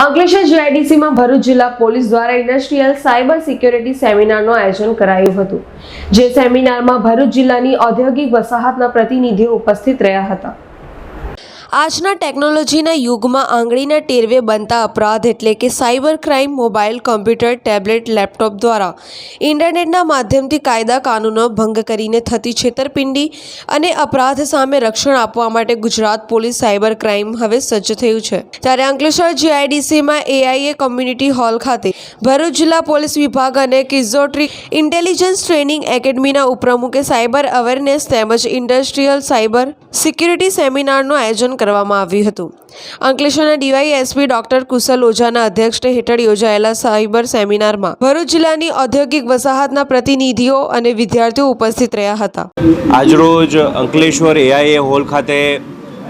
અંકલેશ્વર જીઆઈડીસીમાં ભરૂચ જિલ્લા પોલીસ દ્વારા industrial cyber security સેમિનારનું આયોજન કરાયું હતું, જે સેમિનારમાં ભરૂચ જિલ્લાની ઔદ્યોગિક વસાહતના પ્રતિનિધિઓ ઉપસ્થિત રહ્યા હતા. આજના ટેકનોલોજીના યુગમાં આંગળીના ટેરવે બનતા અપરાધ એટલે કે cyber crime mobile computer, tablet, laptop દ્વારા ઇન્ટરનેટના માધ્યમથી કાયદા કાનૂનો ભંગ કરીને થતી છેતરપિંડી અને અપરાધ સામે રક્ષણ આપવા માટે ગુજરાત પોલીસ સાયબર ક્રાઇમ હવે સજ્જ થયું છે. ત્યારે અંકલેશ્વર જીઆઈડીસીમાં એઆઈએ કોમ્યુનિટી હોલ ખાતે ભરૂચ જિલ્લા પોલીસ વિભાગ અને કિઝોટ્રી ઇન્ટેલિજન્સ ટ્રેનિંગ એકેડમીના ઉપપ્રમુખે સાયબર અવેરનેસ તેમજ ઇન્ડસ્ટ્રીયલ સાયબર સિક્યુરિટી સેમિનારનું આયોજન કરવામાં આવ્યું હતું. અંકલેશ્વરના ડીવાયએસપી ડોક્ટર કુશલ ઓઝાના અધ્યક્ષ હેઠળ યોજાયેલા સાયબર સેમિનારમાં ભરૂચ જિલ્લાની ઔદ્યોગિક વસાહતના પ્રતિનિધિઓ અને વિદ્યાર્થીઓ ઉપસ્થિત રહ્યા હતા. આજરોજ અંકલેશ્વર એઆઈએ હોલ ખાતે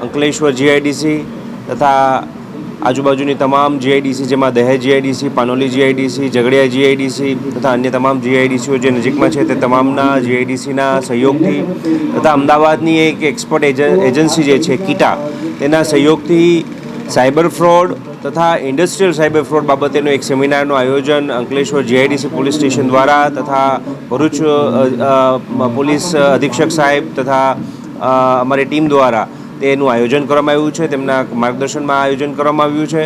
અંકલેશ્વર જીઆઈડીસી તથા આજુબાજુની તમામ જીઆઈડીસી જેમાં Dahej GIDC Panoli GIDC Jhagadia GIDC તથા અન્ય તમામ જીઆઈડીસીઓ જે નજીકમાં છે તે તમામના જીઆઈડીસીના સહયોગથી તથા અમદાવાદની એક એક્સપર્ટ એજ- એજન્સી જે છે, કીટા, તેના સહયોગથી સાયબર ફ્રોડ તથા ઇન્ડસ્ટ્રીયલ સાયબર ફ્રોડ બાબતેનું એક સેમિનારનું આયોજન અંકલેશ્વર જીઆઈડીસી પોલીસ સ્ટેશન દ્વારા તથા ભરૂચ પોલીસ અધિક્ષક સાહેબ તથા અમારી ટીમ દ્વારા તેનું આયોજન કરવામાં આવ્યું છે, તેમના માર્ગદર્શનમાં આયોજન કરવામાં આવ્યું છે.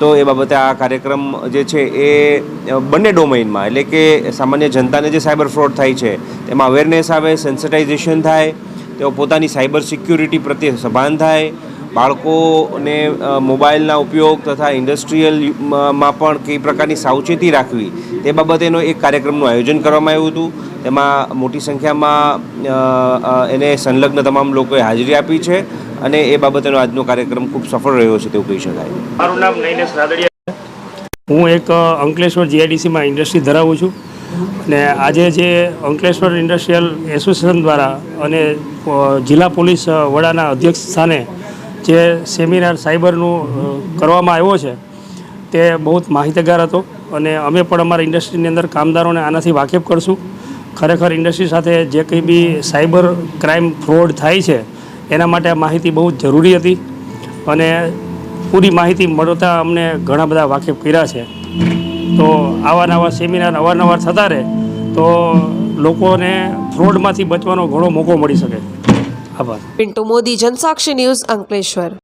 તો એ બાબતે આ કાર્યક્રમ જે છે એ બંને ડોમેઇનમાં, એટલે કે સામાન્ય જનતાને જે સાયબર ફ્રોડ થાય છે, તેમાં અવેરનેસ આવે સેન્સિટાઇઝેશન થાય, તેઓ પોતાની સાયબર સિક્યુરિટી પ્રત્યે સભાન થાય, બાળકોને મોબાઈલના ઉપયોગ તથા ઇન્ડસ્ટ્રીયલમાં પણ કઈ પ્રકારની સાવચેતી રાખવી, તે બાબતેનો એક કાર્યક્રમનું આયોજન કરવામાં આવ્યું હતું. તેમાં મોટી સંખ્યામાં એને સંલગ્ન તમામ લોકોએ હાજરી આપી છે. અને એ બાબતેનો આજનો કાર્યક્રમ ખૂબ સફળ રહ્યો છે તેવું કહી શકાય. મારું નામ નૈનેશ રાદડિયા છે. હું એક અંકલેશ્વર જીઆઈડીસીમાં ઇન્ડસ્ટ્રી ધરાવું છું. અને આજે જે અંકલેશ્વર ઇન્ડસ્ટ્રીયલ એસોસિએશન દ્વારા અને જિલ્લા પોલીસ વડાના અધ્યક્ષ સ્થાને જે સેમિનાર સાયબરનું કરવામાં આવ્યો છે તે બહુ જ માહિતગાર હતો. અને અમે પણ અમારા ઇન્ડસ્ટ્રીની અંદર કામદારોને આનાથી વાકેફ કરશું. ખરેખર ઇન્ડસ્ટ્રી સાથે જે કંઈ બી સાયબર ક્રાઇમ ફ્રોડ થાય છે એના માટે આ માહિતી બહુ જ જરૂરી હતી અને પૂરી માહિતી મળતા અમને ઘણા બધા વાકેફ કર્યા છે. તો આવા નવા સેમિનાર અવારનવાર થતા રહે તો લોકોને ફ્રોડમાંથી બચવાનો ઘણો મોકો મળી શકે. આભાર. પિન્ટુ મોદી, જનસાક્ષી ન્યૂઝ અંકલેશ્વર.